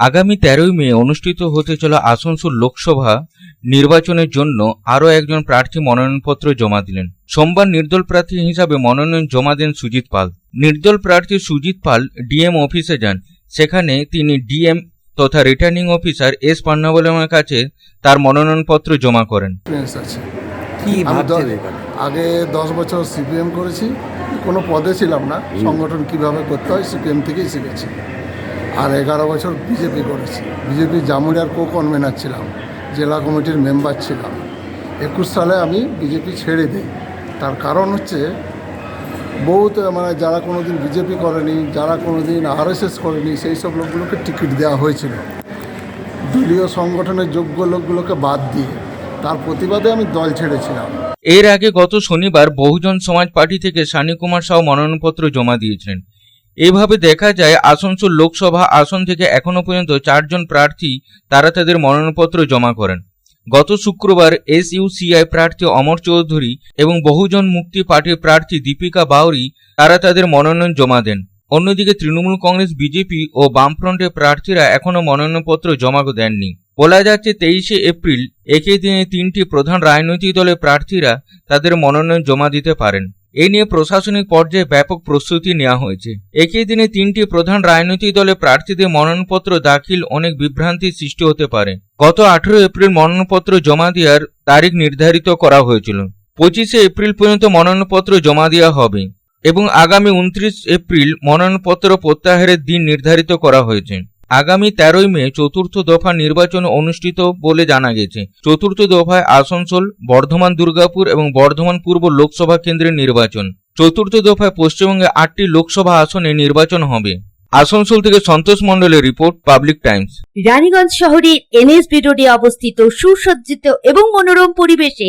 আগামী তেরোই মে অনুষ্ঠিত হতে চলা আসানসোল লোকসভা নির্বাচনের জন্য আরও একজন প্রার্থী মনোনয়নপত্র জমা দিলেন। সোমবার নির্দল প্রার্থী হিসাবে মনোনয়ন জমা দেন সুজিত পাল। নির্দল প্রার্থী সুজিত পাল ডিএম অফিসে যান। সেখানে তিনি ডিএম তথা রিটার্নিং অফিসার এস পান্নাবলমের কাছে তার মনোনয়নপত্র জমা করেন। আগে দশ বছর সিপিএম করেছি কোনো পদে ছিলাম না। সংগঠন কীভাবে করতে হয় সিপিএম থেকেই শিখেছি। আর এগারো বছর বিজেপি করেছি। বিজেপি জামুড়িয়ার কো কনভেনার ছিলাম। জেলা কমিটির মেম্বার ছিলাম। একুশ সালে আমি বিজেপি ছেড়ে দিই। তার কারণ হচ্ছে, বহুত মানে যারা কোনো দিন বিজেপি করেনি, যারা কোনো দিন আরএসএস করেনি, সেই সব লোকগুলোকে টিকিট দেওয়া হয়েছিল। দলীয় সংগঠনের যোগ্য লোকগুলোকে বাদ দিয়ে তার প্রতিবাদে আমি দল ছেড়েছিলাম। এর আগে গত শনিবার বহুজন সমাজ পার্টি থেকে সানি কুমার সাউ মনোনয়নপত্র জমা দিয়েছিলেন। এভাবে দেখা যায় আসানসোল লোকসভা আসন থেকে এখনও পর্যন্ত চারজন প্রার্থী তারা তাদের মনোনয়নপত্র জমা করেন। গত শুক্রবার এস এসইউসিআই প্রার্থী অমর চৌধুরী এবং বহুজন মুক্তি পার্টির প্রার্থী দীপিকা বাউরি তারা তাদের মনোনয়ন জমা দেন। অন্যদিকে তৃণমূল কংগ্রেস, বিজেপি ও বামফ্রন্টের প্রার্থীরা এখনও মনোনয়নপত্র জমা দেননি। বলা যাচ্ছে, তেইশে এপ্রিল একই দিনে তিনটি প্রধান রাজনৈতিক দলের প্রার্থীরা তাদের মনোনয়ন জমা দিতে পারেন। এই নিয়ে প্রশাসনিক পর্যায়ে ব্যাপক প্রস্তুতি নেওয়া হয়েছে। একই দিনে তিনটি প্রধান রাজনৈতিক দলের প্রার্থীদের মনোনয়নপত্র দাখিল অনেক বিভ্রান্তির সৃষ্টি হতে পারে। গত আঠেরো এপ্রিল মনোনয়নপত্র জমা দেওয়ার তারিখ নির্ধারিত করা হয়েছিল। পঁচিশে এপ্রিল পর্যন্ত মনোনয়নপত্র জমা দেওয়া হবে এবং আগামী উনত্রিশ এপ্রিল মনোনয়নপত্র প্রত্যাহারের দিন নির্ধারিত করা হয়েছে। আগামী তেরোই মে চতুর্থ দফা নির্বাচন অনুষ্ঠিত বলে জানা গেছে। চতুর্থ দফায় আসানসোল, বর্ধমান দুর্গাপুর এবং বর্ধমান পূর্ব লোকসভা কেন্দ্রের নির্বাচন। চতুর্থ দফায় পশ্চিমবঙ্গে আটটি লোকসভা আসনে নির্বাচন হবে। আসানসোল থেকে সন্তোষ মন্ডলের রিপোর্ট, পাবলিক টাইমস। রানীগঞ্জ শহরের এনএসবি রোডে অবস্থিত সুসজ্জিত এবং মনোরম পরিবেশে